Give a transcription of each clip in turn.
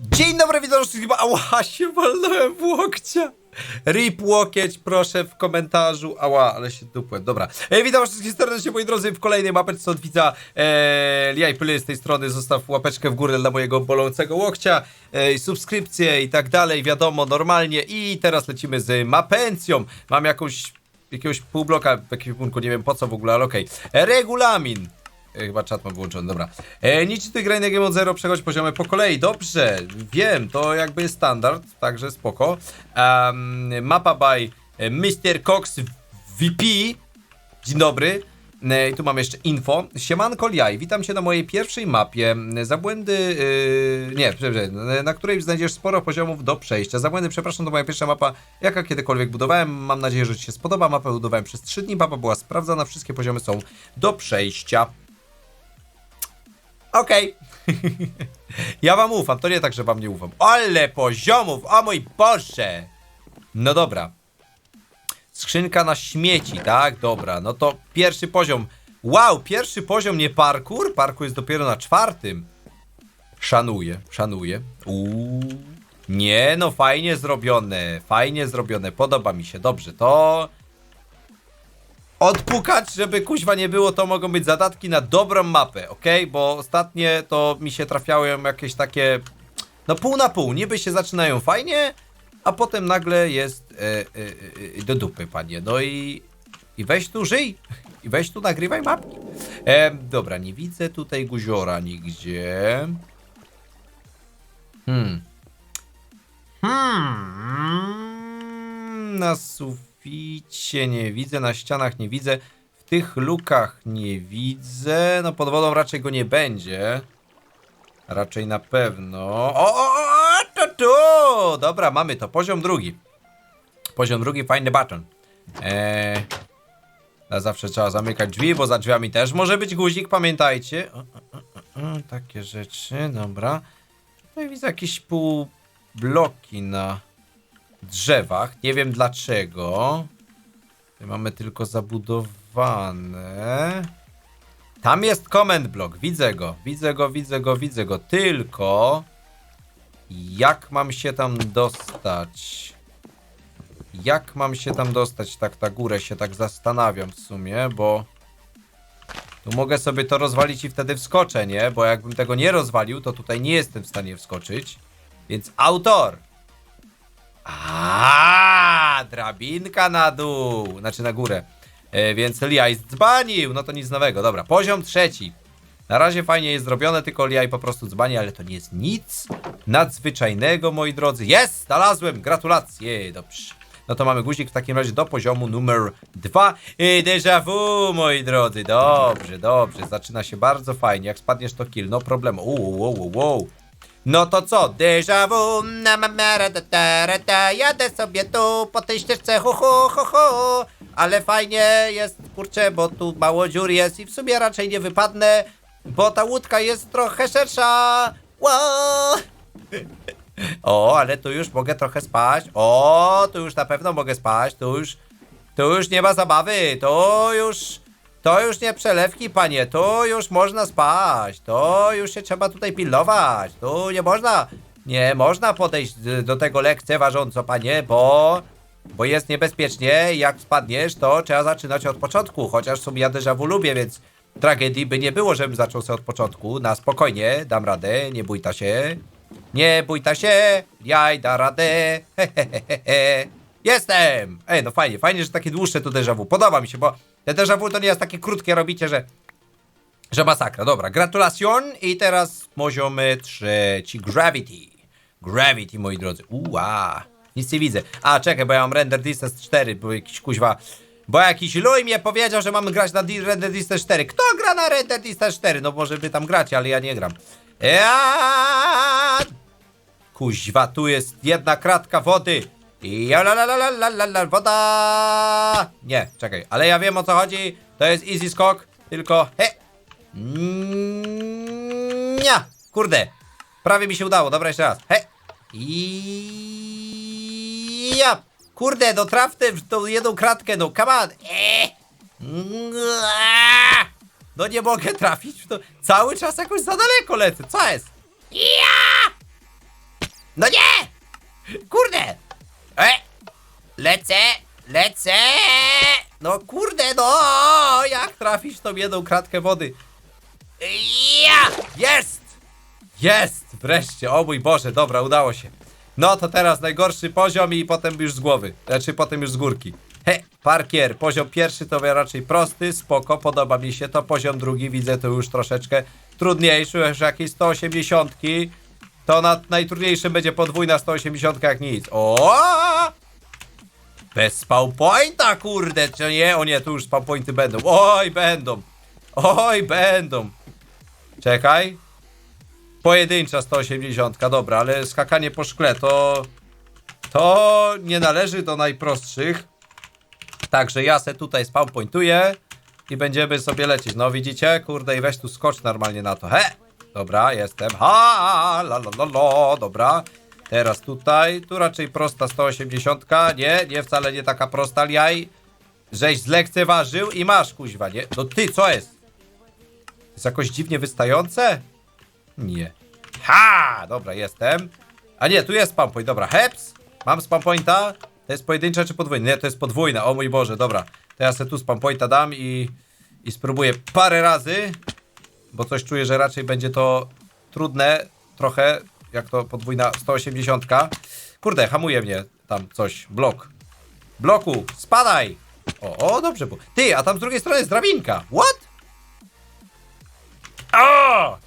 Dzień dobry, witam wszystkich. Ała, się walnąłem w łokcia. Rip łokieć, proszę w komentarzu. Ała, ale się dupłem. Dobra. E, witam wszystkich serdecznie, moi drodzy, w kolejnej mapeczce od widza. E, Liaj Ply z tej strony. Zostaw łapeczkę w górę dla mojego bolącego łokcia. E, subskrypcję i tak dalej. Wiadomo, normalnie. I teraz lecimy z mapencją. Mam jakąś, jakiegoś półbloka w ekwipunku, nie wiem po co w ogóle, ale okej. Regulamin. E, Chyba czat mam wyłączony, dobra. E, nic ty graj na Game od Zero, przechodź poziomy po kolei. Dobrze, wiem, to jakby jest standard, także spoko. Um, mapa by e, Mr. Cox VP. Dzień dobry. E, I tu mam jeszcze info. Siemanko Liaj, witam cię na mojej pierwszej mapie. Za błędy, yy, nie, na której znajdziesz sporo poziomów do przejścia. Za błędy, przepraszam, to moja pierwsza mapa, jaka kiedykolwiek budowałem. Mam nadzieję, że ci się spodoba. Mapę budowałem przez 3 dni, mapa była sprawdzana, wszystkie poziomy są do przejścia. Okej. ja wam ufam, to nie tak, że wam nie ufam. Ale poziomów, o mój Boże! No dobra. Skrzynka na śmieci, tak? Dobra, no to pierwszy poziom. Wow, pierwszy poziom, nie parkour? Parkour jest dopiero na czwartym. Szanuję, szanuję. Uuu. Nie, no fajnie zrobione, fajnie zrobione, podoba mi się, dobrze, to... Odpukać, żeby kuźwa nie było, to mogą być zadatki na dobrą mapę, ok? Bo ostatnie to mi się trafiają jakieś takie, no pół na pół, niby się zaczynają fajnie, a potem nagle jest e, e, e, do dupy, panie. No i, i weź tu żyj, i weź tu nagrywaj mapki. E, dobra, nie widzę tutaj guziora nigdzie. Hmm. Hmm. Na suficie nie widzę, na ścianach nie widzę. W tych lukach nie widzę. No pod wodą raczej go nie będzie. Raczej na pewno. O, o, o, to tu! Dobra, mamy to. Poziom drugi. Poziom drugi, fajny baton. Eee, a zawsze trzeba zamykać drzwi, bo za drzwiami też może być guzik, pamiętajcie. O, o, o, o, takie rzeczy, dobra. No i widzę jakieś pół bloki na drzewach. Nie wiem dlaczego. Tutaj mamy tylko zabudowane. Tam jest comment block. Widzę go. Widzę go, widzę go, widzę go. Tylko jak mam się tam dostać? Jak mam się tam dostać? Tak na górę się tak zastanawiam w sumie, bo tu mogę sobie to rozwalić i wtedy wskoczę, nie? Bo jakbym tego nie rozwalił, to tutaj nie jestem w stanie wskoczyć. Więc autor. A, drabinka na dół, znaczy na górę. E, więc Liaj dzbanił, no to nic nowego. Dobra, poziom trzeci. Na razie fajnie jest zrobione, tylko Liaj po prostu dzbani, ale to nie jest nic nadzwyczajnego, moi drodzy. Jest, znalazłem, gratulacje, dobrze. No to mamy guzik w takim razie do poziomu numer dwa. I déjà vu, moi drodzy, dobrze, dobrze, zaczyna się bardzo fajnie. Jak spadniesz to kill, no problemu. Uuu, wow, wow. No to co? Déjà vu, na mamera, da, da, da, jadę sobie tu po tej ścieżce, hu, hu, hu. Ale fajnie jest, kurczę, bo tu mało dziur jest i w sumie raczej nie wypadnę, bo ta łódka jest trochę szersza. Wow. O, ale tu już mogę trochę spać. O, tu już na pewno mogę spać. Tu już, tu już nie ma zabawy. Tu już, to już nie przelewki, panie. Tu już można spać. To już się trzeba tutaj pilnować. Tu nie można, nie można podejść do tego lekceważąco, panie, bo, bo jest niebezpiecznie. Jak spadniesz, to trzeba zaczynać od początku. Chociaż w sumie ja déjà vu lubię, więc tragedii by nie było, żebym zaczął sobie od początku. Na spokojnie, dam radę, nie bój ta się. Nie bój ta się, jaj da radę. He, he, he, he, he. Jestem! Ej, no fajnie, fajnie, że takie dłuższe to déjà vu. Podoba mi się, bo te déjà vu to nie jest takie krótkie robicie, że że masakra. Dobra, gratulacjon i teraz poziom trzeci, Gravity. Gravity, moi drodzy. Uła, nic nie widzę. A, czekaj, bo ja mam render distance 4, bo jakiś kuźwa... Bo jakiś luj mnie powiedział, że mamy grać na render distance 4. Kto gra na render distance 4? No może by tam grać, ale ja nie gram. Ja... Kuźwa, tu jest jedna kratka wody. Ja la la la la la la woda. Nie, czekaj, ale ja wiem o co chodzi. To jest easy skok, tylko he. Nie, kurde. Prawie mi się udało, dobra, jeszcze raz. He. Ja. Kurde, no w tą jedną kratkę, no come on. E. No nie mogę trafić, to cały czas jakoś za daleko lecę, co jest? Ja! No nie! Kurde! E! Lecę! Lecę! No kurde, no! Jak trafić w tą jedną kratkę wody? Ja! Jest! Jest! Wreszcie, o mój Boże, dobra, udało się. No to teraz najgorszy poziom i potem już z głowy. Znaczy potem już z górki. He, parkier, poziom pierwszy to raczej prosty, spoko, podoba mi się to. Poziom drugi widzę to już troszeczkę trudniejszy, już jakieś 180. To na najtrudniejszym będzie podwójna 180 jak nic. O! Bez spawn pointa, kurde, czy nie? O nie, tu już spawn pointy będą. Oj, będą. Oj, będą. Czekaj. Pojedyncza 180, dobra, ale skakanie po szkle to... To nie należy do najprostszych. Także ja se tutaj spawn pointuję i będziemy sobie lecieć. No widzicie? Kurde i weź tu skocz normalnie na to. He! Dobra, jestem. Ha! La la la la, dobra. Teraz tutaj, tu raczej prosta 180. Nie, nie wcale nie taka prosta, jaj. Żeś zlekceważył i masz kuźwa, nie? No ty, co jest? Jest jakoś dziwnie wystające? Nie. Ha! Dobra, jestem. A nie, tu jest spam. Dobra, heps. Mam spam pointa. To jest pojedyncza czy podwójna? Nie, to jest podwójna. O mój Boże, dobra. To ja sobie tu spam pointa dam i, i spróbuję parę razy, bo coś czuję, że raczej będzie to trudne trochę, jak to podwójna 180. Kurde, hamuje mnie tam coś. Blok. Bloku, spadaj! O, o, dobrze. Ty, a tam z drugiej strony jest drabinka. What? O!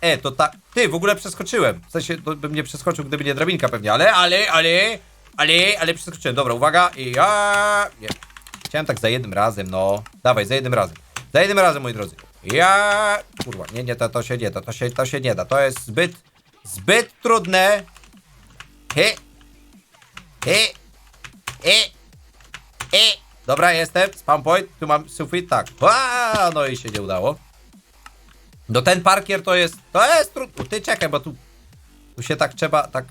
E, to tak. Ty, w ogóle przeskoczyłem. W sensie, to bym nie przeskoczył, gdyby nie drabinka pewnie, ale, ale, ale, ale, ale przeskoczyłem. Dobra, uwaga. I ja. Nie. Chciałem tak za jednym razem, no. Dawaj, za jednym razem. Za jednym razem, moi drodzy. Ja. Kurwa, nie, nie, to, to się nie da, to się, to się nie da. To jest zbyt, zbyt trudne. He. He. He. He. Dobra, jestem. Spam point. Tu mam sufit, tak. A, no i się nie udało. No ten parkier to jest, to jest trudno. Ty czekaj, bo tu, tu się tak trzeba, tak,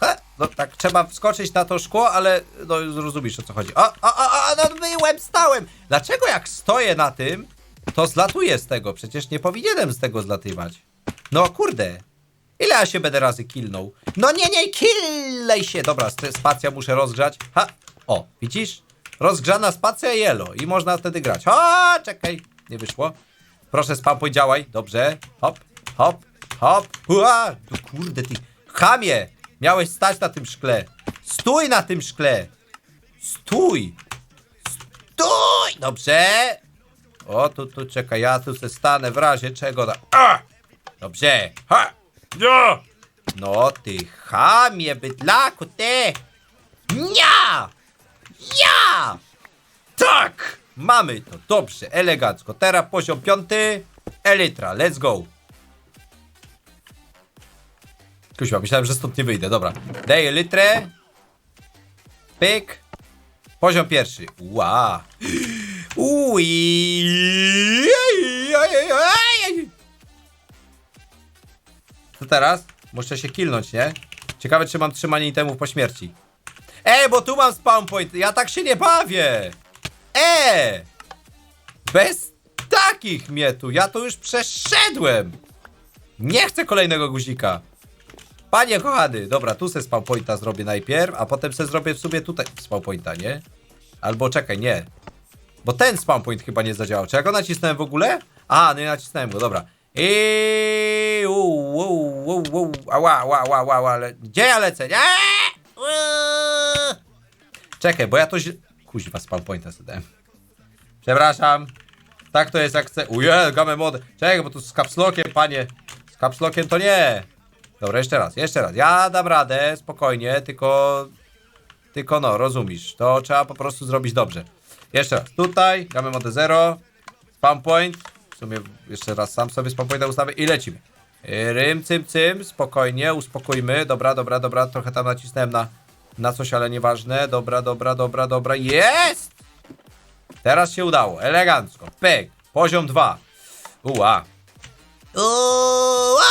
he, no tak trzeba wskoczyć na to szkło, ale no zrozumiesz o co chodzi. O, o, o, o, no byłem, stałem. Dlaczego jak stoję na tym, to zlatuję z tego? Przecież nie powinienem z tego zlatywać. No kurde. Ile ja się będę razy killnął? No nie, nie, killej się. Dobra, spacja muszę rozgrzać. Ha, o, widzisz? Rozgrzana spacja yellow i można wtedy grać. Ha, czekaj, nie wyszło. Proszę spapuj, działaj. Dobrze. Hop, hop, hop. Ua! Tu kurde ty. Chamie! Miałeś stać na tym szkle. Stój na tym szkle. Stój. Stój! Dobrze. O, tu, tu, czekaj, ja tu se stanę w razie czego. Da... A! Dobrze. Ha! No! No ty chamie, bydlaku, ty! Nia! Ja! Tak! Mamy to, dobrze, elegancko. Teraz poziom piąty. Elytra, let's go. Kuźwa, myślałem, że stąd nie wyjdę, dobra. Daję litrę. Pyk. Poziom pierwszy. Ła. Ui. Co teraz? Muszę się kilnąć, nie? Ciekawe, czy mam trzymanie itemów po śmierci. Ej, bo tu mam spawn point. Ja tak się nie bawię. E! Bez takich mnie tu. Ja to już przeszedłem. Nie chcę kolejnego guzika. Panie kochany, dobra, tu se spawn pointa zrobię najpierw, a potem se zrobię w sumie tutaj spawn pointa, nie? Albo czekaj, nie. Bo ten spawn point chyba nie zadziałał. Czy ja go nacisnąłem w ogóle? A, no nie nacisnąłem go, dobra. I u, u, ała, ała, ała, ała, ale gdzie ja lecę? Nie! Uuu. Czekaj, bo ja to źle... Kuźwa, spawn pointa sobie. Przepraszam. Tak to jest jak chcę. Uje, gamę mody. Czekaj, bo tu z kapslokiem, panie. Z kapslokiem to nie. Dobra, jeszcze raz, jeszcze raz. Ja dam radę, spokojnie, tylko... Tylko no, rozumiesz. To trzeba po prostu zrobić dobrze. Jeszcze raz. Tutaj, gamę mody 0. Spam point. W sumie jeszcze raz sam sobie spam pointa ustawię i lecimy. Rym, cym, cym. Spokojnie, uspokójmy. Dobra, dobra, dobra. Trochę tam nacisnąłem na, na coś, ale nieważne. Dobra, dobra, dobra, dobra. Jest! Teraz się udało. Elegancko. Pek. Poziom 2. Uła. Uła!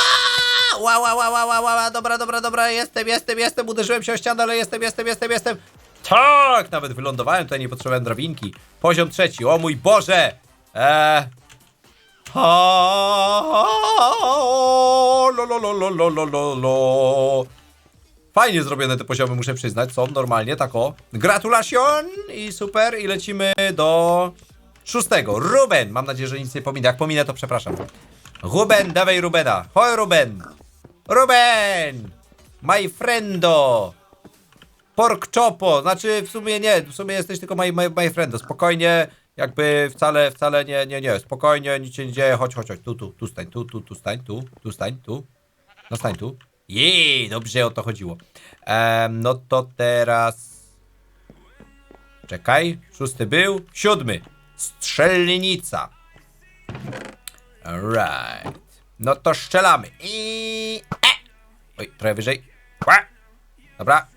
Ła, ła, ła, ła, ła, ła, ła. Dobra, dobra, dobra. Jestem, jestem, jestem. Uderzyłem się o ścianę, ale jestem, jestem, jestem, jestem. Tak, nawet wylądowałem tutaj, nie potrzebowałem drabinki. Poziom trzeci, o mój Boże! Eee... Fajnie zrobione te poziomy, muszę przyznać. Są normalnie, tako. Gratulacjon i super. I lecimy do szóstego. Ruben. Mam nadzieję, że nic nie pominę. Jak pominę, to przepraszam. Ruben, dawaj Rubena. Hoj, Ruben. Ruben! My friendo! Pork chopo, znaczy w sumie nie, w sumie jesteś tylko my, my, my friendo, spokojnie, jakby wcale, wcale nie, nie, nie, spokojnie, nic się nie dzieje, chodź, chodź, chodź, tu, tu, tu stań, tu, tu, tu stań, tu, tu stań, tu, no stań tu. Jej, dobrze o to chodziło. Em, no to teraz... Czekaj, szósty był, siódmy. Strzelnica. Alright. No to strzelamy. I... E! Oj, trochę wyżej. Dobra.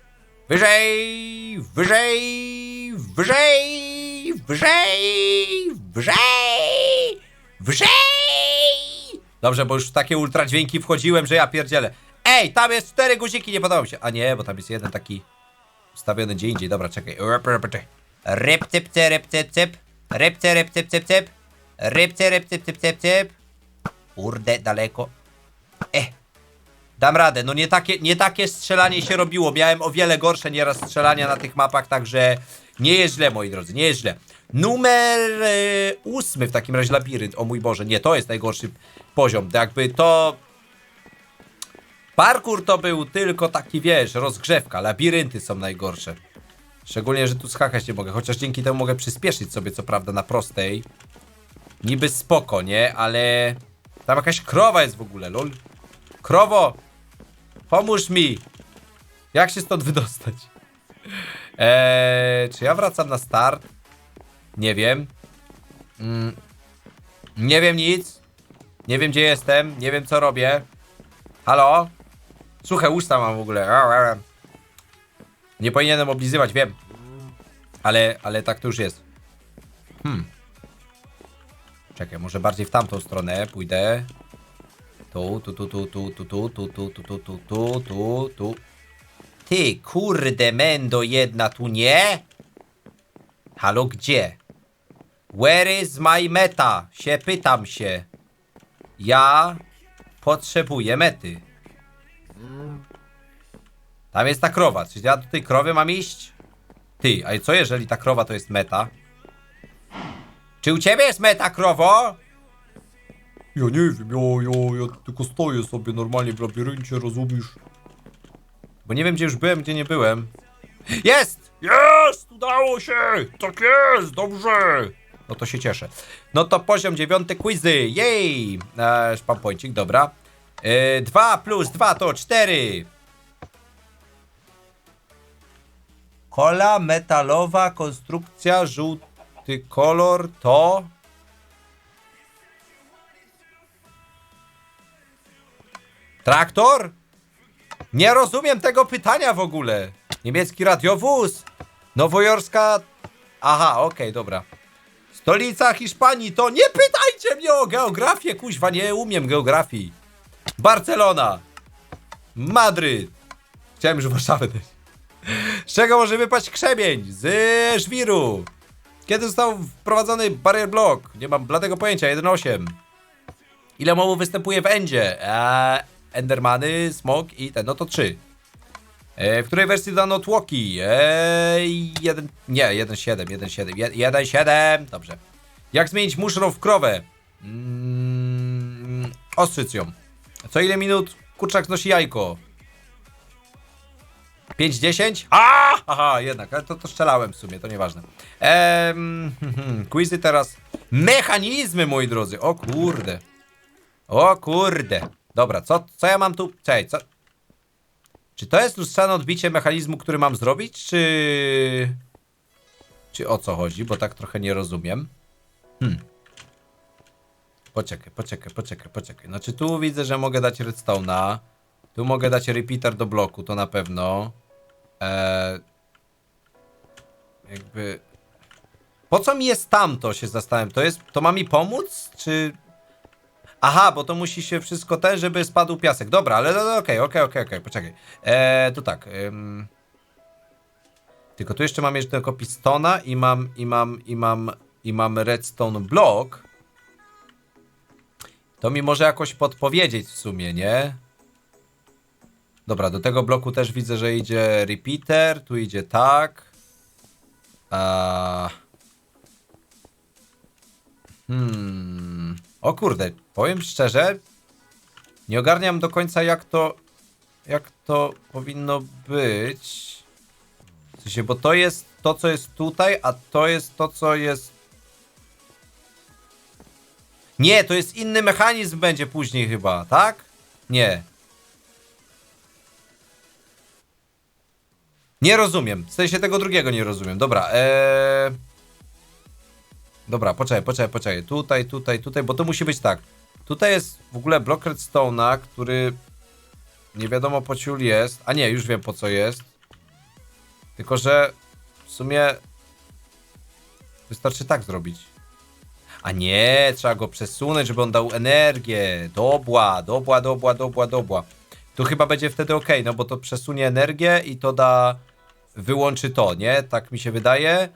Wyżej, wyżej, wyżej, wyżej, wyżej, wyżej. Dobrze, bo już w takie ultra dźwięki wchodziłem, że ja pierdzielę. Ej, tam jest cztery guziki, nie podoba mi się. A nie, bo tam jest jeden taki ustawiony gdzie indziej. Dobra, czekaj. Ryp, cyp, cy, ryp, cyp, cyp. Ryp, cy, ryp, cyp, cyp, cyp. Ryp, cy, ryp, cyp, cyp, cyp, cyp. Kurde, daleko. Eh. Dam radę, no nie takie, nie takie strzelanie się robiło. Miałem o wiele gorsze nieraz strzelania na tych mapach, także nie jest źle, moi drodzy, nie jest źle. Numer e, ósmy w takim razie labirynt. O mój Boże, nie, to jest najgorszy poziom. Jakby to... Parkour to był tylko taki, wiesz, rozgrzewka. Labirynty są najgorsze. Szczególnie, że tu skakać nie mogę, chociaż dzięki temu mogę przyspieszyć sobie, co prawda, na prostej. Niby spoko, nie? Ale... Tam jakaś krowa jest w ogóle, lol. Krowo! Pomóż mi! Jak się stąd wydostać? Eee, czy ja wracam na start? Nie wiem. Mm, nie wiem nic. Nie wiem gdzie jestem. Nie wiem co robię. Halo? Suche usta mam w ogóle. Nie powinienem oblizywać, wiem. Ale, ale tak to już jest. Hmm. Czekaj, może bardziej w tamtą stronę pójdę. Tu, tu, tu, tu, tu, tu, tu, tu, tu, tu, tu, tu, tu, tu, tu. Ty, kurde mendo jedna tu nie? Halo, gdzie? Where is my meta? Się pytam się. Ja potrzebuję mety. Tam jest ta krowa. Czy ja do tej krowy mam iść? Ty, a co jeżeli ta krowa to jest meta? Czy u ciebie jest meta, krowo? Ja nie wiem, ja, ja, ja tylko stoję sobie normalnie w labiryncie, rozumiesz? Bo nie wiem, gdzie już byłem, gdzie nie byłem. Jest! Jest! Udało się! Tak jest! Dobrze! No to się cieszę. No to poziom dziewiąty quizy. Jej! Eee, szpam pońcik, dobra. Eee, 2 plus 2 to 4. Kola metalowa, konstrukcja, żółty kolor to... Traktor? Nie rozumiem tego pytania w ogóle. Niemiecki radiowóz? Nowojorska... Aha, okej, dobra. Stolica Hiszpanii to nie pytajcie mnie o geografię, kuźwa, nie umiem geografii. Barcelona. Madryt. Chciałem już Warszawę też. Z czego może wypaść krzemień? Z żwiru. Kiedy został wprowadzony barrier block? Nie mam bladego pojęcia, 1.8. Ile mobów występuje w Endzie? Eee, Endermany, Smog i ten, no to 3. E, w której wersji dano tłoki? Eee, jeden, nie, 1.7, 1.7, 1.7, dobrze. Jak zmienić muszrą w krowę? Mm, ostrzycją. Co ile minut kurczak znosi jajko? 5-10? A! Aha, jednak, ale to, to strzelałem w sumie, to nieważne. Ehm, quizy teraz. Mechanizmy, moi drodzy. O kurde. O kurde. Dobra, co, co ja mam tu? Czekaj, co? Czy to jest lustrzane odbicie mechanizmu, który mam zrobić, czy... Czy o co chodzi, bo tak trochę nie rozumiem. Hmm. Poczekaj, poczekaj, poczekaj, poczekaj. Znaczy tu widzę, że mogę dać redstone'a. Tu mogę dać repeater do bloku, to na pewno. Eee, jakby... Po co mi jest tamto, się zastanawiam. To jest, to ma mi pomóc, czy... Aha, bo to musi się wszystko ten, żeby spadł piasek. Dobra, ale okej, okej, okej, okej, poczekaj. Eee, tu tak. ym. Tylko tu jeszcze mam jeszcze tylko pistona i mam, i mam, i mam, i mam redstone block. To mi może jakoś podpowiedzieć w sumie, nie? Dobra, do tego bloku też widzę, że idzie repeater, tu idzie tak. A... Hmm. O kurde, powiem szczerze, nie ogarniam do końca jak to, jak to powinno być. W sensie, bo to jest to, co jest tutaj, a to jest to, co jest... Nie, to jest inny mechanizm będzie później chyba, tak? Nie. Nie rozumiem. W sensie tego drugiego nie rozumiem. Dobra, eee... Dobra, poczekaj, poczekaj, poczekaj. Tutaj, tutaj, tutaj, bo to musi być tak. Tutaj jest w ogóle blok redstone'a, który nie wiadomo po ciul jest. A nie, już wiem po co jest. Tylko, że w sumie wystarczy tak zrobić. A nie, trzeba go przesunąć, żeby on dał energię. Dobła, dobła, dobła, dobła, dobła. Tu chyba będzie wtedy ok, no bo to przesunie energię i to da. Wyłączy to, nie? Tak mi się wydaje.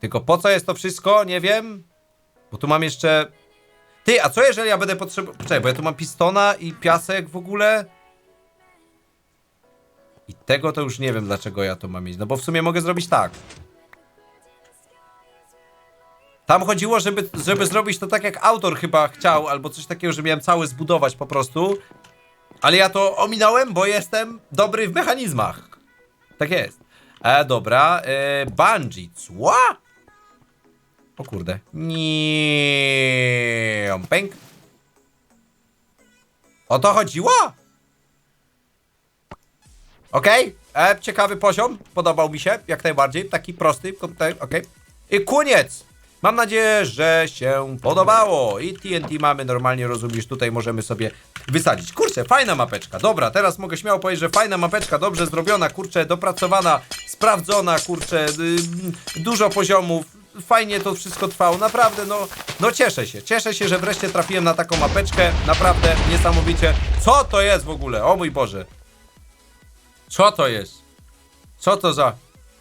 Tylko po co jest to wszystko? Nie wiem. Bo tu mam jeszcze. Ty, a co jeżeli ja będę potrzebował. Czekaj, bo ja tu mam pistona i piasek w ogóle. I tego to już nie wiem, dlaczego ja to mam mieć. No bo w sumie mogę zrobić tak. Tam chodziło, żeby, żeby zrobić to tak, jak autor chyba chciał, albo coś takiego, że miałem cały zbudować po prostu. Ale ja to ominąłem, bo jestem dobry w mechanizmach. Tak jest. E, dobra. E, bungee. Co? O kurde. Nie. Pęk. O to chodziło? Okej. E, ciekawy poziom. Podobał mi się. Jak najbardziej. Taki prosty. Okej. I koniec. Mam nadzieję, że się podobało. I TNT mamy normalnie, rozumiesz, tutaj możemy sobie wysadzić. Kurczę, fajna mapeczka. Dobra, teraz mogę śmiało powiedzieć, że fajna mapeczka, dobrze zrobiona, kurczę, dopracowana, sprawdzona, kurczę, y, dużo poziomów. Fajnie to wszystko trwało, naprawdę, no, no cieszę się. Cieszę się, że wreszcie trafiłem na taką mapeczkę. Naprawdę niesamowicie. Co to jest w ogóle? O mój Boże. Co to jest? Co to za...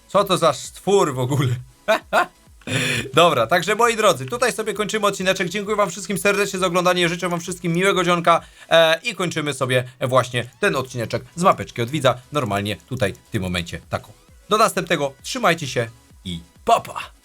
Co to za stwór w ogóle? Dobra, także moi drodzy, tutaj sobie kończymy odcineczek. Dziękuję wam wszystkim serdecznie za oglądanie. Życzę wam wszystkim miłego dzionka e, i kończymy sobie właśnie ten odcineczek z mapeczki od widza. Normalnie tutaj w tym momencie taką. Do następnego, trzymajcie się i papa!